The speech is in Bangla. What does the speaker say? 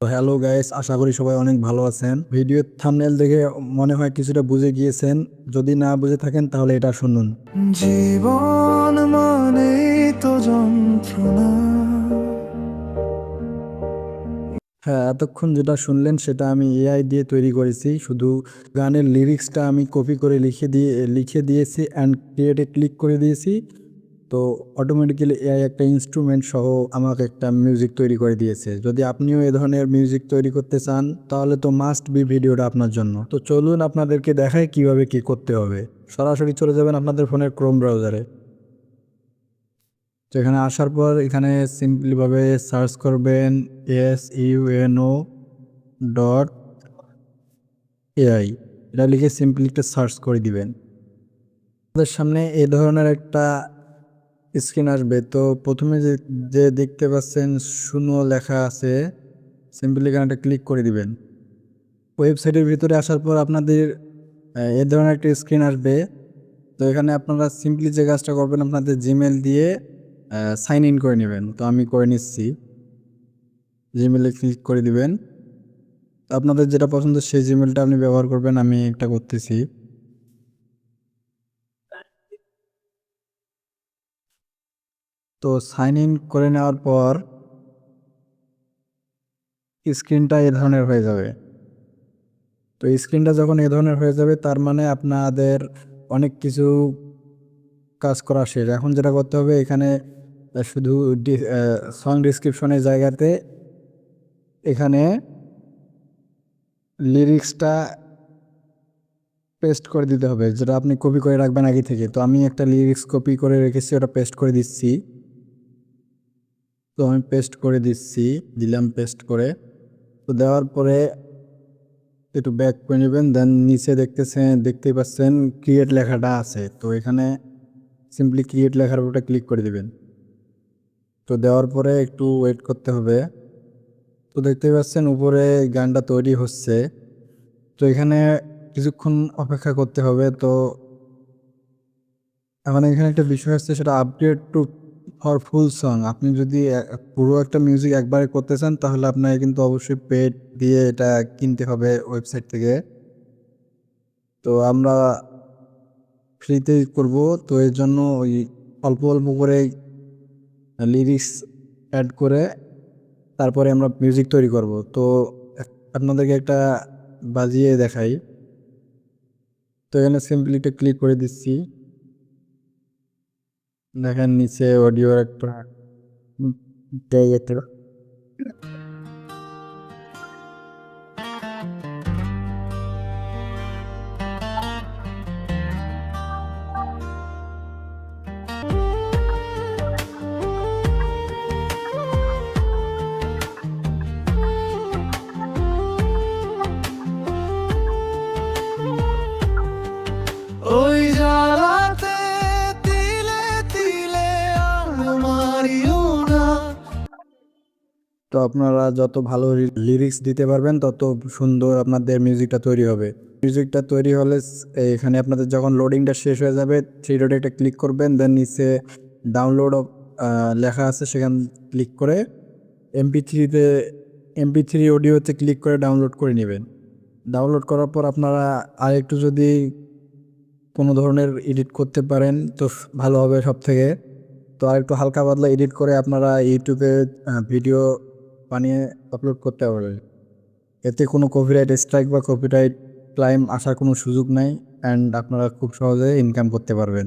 তো হ্যালো গাইস আশা করি সবাই অনেক ভালো আছেন। ভিডিওর থাম্বনেল দেখে মনে হয় কিছুটা বুঝে গিয়েছেন। যদি না বুঝে থাকেন তাহলে এটা শুনুন। জীবন মানে তো যন্ত্রণা। হ্যাঁ এতক্ষণ যেটা শুনলেন সেটা আমি এআই দিয়ে তৈরি করেছি। শুধু গানের লিরিক্সটা আমি কপি করে লিখে দিয়ে লিখে দিয়েছি অ্যান্ড ক্রিয়েটে ক্লিক করে দিয়েছি। তো অটোমেটিক্যালি এআই একটা ইনস্ট্রুমেন্ট সহ আমাকে একটা মিউজিক তৈরি করে দিয়েছে। যদি আপনিও এ ধরনের মিউজিক তৈরি করতে চান, তাহলে তো মাস্ট বি ভিডিওটা আপনার জন্য। তো চলুন আপনাদেরকে দেখাই কীভাবে কি করতে হবে। সরাসরি চলে যাবেন আপনাদের ফোনের ক্রোম ব্রাউজারে তো এখানে আসার পর এখানে সিম্পলিভাবে সার্চ করবেন এস ইউএনও ডট এআই এটা লিখে সিম্পলি একটা সার্চ করে দিবেন। আমাদের সামনে এ ধরনের একটা স্ক্রিন আসবে। তো প্রথমে যে যে দেখতে পাচ্ছেন শূন্য লেখা আছে। সিম্পলি এখানে একটা ক্লিক করে দিবেন। ওয়েবসাইটের ভিতরে আসার পর আপনাদের এ ধরনের একটা স্ক্রিন আসবে। তো এখানে আপনারা সিম্পলি যে কাজটা করবেন, আপনাদের জিমেল দিয়ে সাইন ইন করে নেবেন। তো আমি করে নিচ্ছি। জিমেলে ক্লিক করে দিবেন। আপনাদের যেটা পছন্দ, সেই জিমেলটা আপনি ব্যবহার করবেন, আমি একটা করতেছি। তো সাইন ইন করে নেওয়ার পর স্ক্রিনটা এ ধরনের হয়ে যাবে। তো স্ক্রিনটা যখন এ ধরনের হয়ে যাবে, তার মানে আপনাদের অনেক কিছু কাজ করা শেষ। এখন যেটা করতে হবে, এখানে শুধু সং ডিসক্রিপশনের জায়গাতে এখানে লিরিক্সটা পেস্ট করে দিতে হবে। যেটা আপনি কপি করে রাখবেন আগে থেকে। তো আমি একটা লিরিক্স কপি করে রেখেছি, ওটা পেস্ট করে দিচ্ছি। তো আমি পেস্ট করে দিচ্ছি, দিলাম পেস্ট করে। তো দেওয়ার পরে একটু ব্যাক করে নেবেন দেন নিচে দেখতেছেন দেখতেই পাচ্ছেন ক্রিয়েট লেখাটা আছে। তো এখানে সিম্পলি ক্রিয়েট লেখার উপরটা ক্লিক করে দেবেন। তো দেওয়ার পরে একটু ওয়েট করতে হবে। তো দেখতেই পাচ্ছেন উপরে গানটা তৈরি হচ্ছে। তো এখানে কিছুক্ষণ অপেক্ষা করতে হবে। তো এখন এখানে একটা বিষয় হচ্ছে সেটা update to for full song আপনি যদি পুরো একটা মিউজিক একবারে করতে চান, তাহলে আপনাকে কিন্তু অবশ্যই পেড দিয়ে এটা কিনতে হবে ওয়েবসাইট থেকে। তো আমরা ফ্রিতে করব। তো এর জন্য ওই অল্প অল্প করে লিরিক্স অ্যাড করে তারপরে আমরা মিউজিক তৈরি করব। তো আপনাদেরকে একটা বাজিয়ে দেখাই। তো এখানে সিম্পলি একটা ক্লিক করে দিচ্ছি। দেখেন নিচে অডিও একটা। আপনারা যত ভালো লিরিক্স দিতে পারবেন, তত সুন্দর আপনাদের মিউজিকটা তৈরি হবে। মিউজিকটা তৈরি হলে এখানে আপনাদের যখন লোডিংটা শেষ হয়ে যাবে থ্রি ডটে একটা ক্লিক করবেন দেন নিচে ডাউনলোড লেখা আছে, সেখান ক্লিক করে এমপি থ্রিতে এমপি থ্রি অডিওতে ক্লিক করে ডাউনলোড করে নেবেন। ডাউনলোড করার পর আপনারা আর একটু যদি কোনো ধরনের এডিট করতে পারেন, তো ভালো হবে সব থেকে তো আর একটু হালকা পাতলা এডিট করে আপনারা ইউটিউবে ভিডিও বানিয়ে আপলোড করতে পারবে। এতে কোনো কপিরাইট স্ট্রাইক বা কপিরাইট ক্লাইম আসার কোনো সুযোগ নাই অ্যান্ড আপনারা খুব সহজে ইনকাম করতে পারবেন।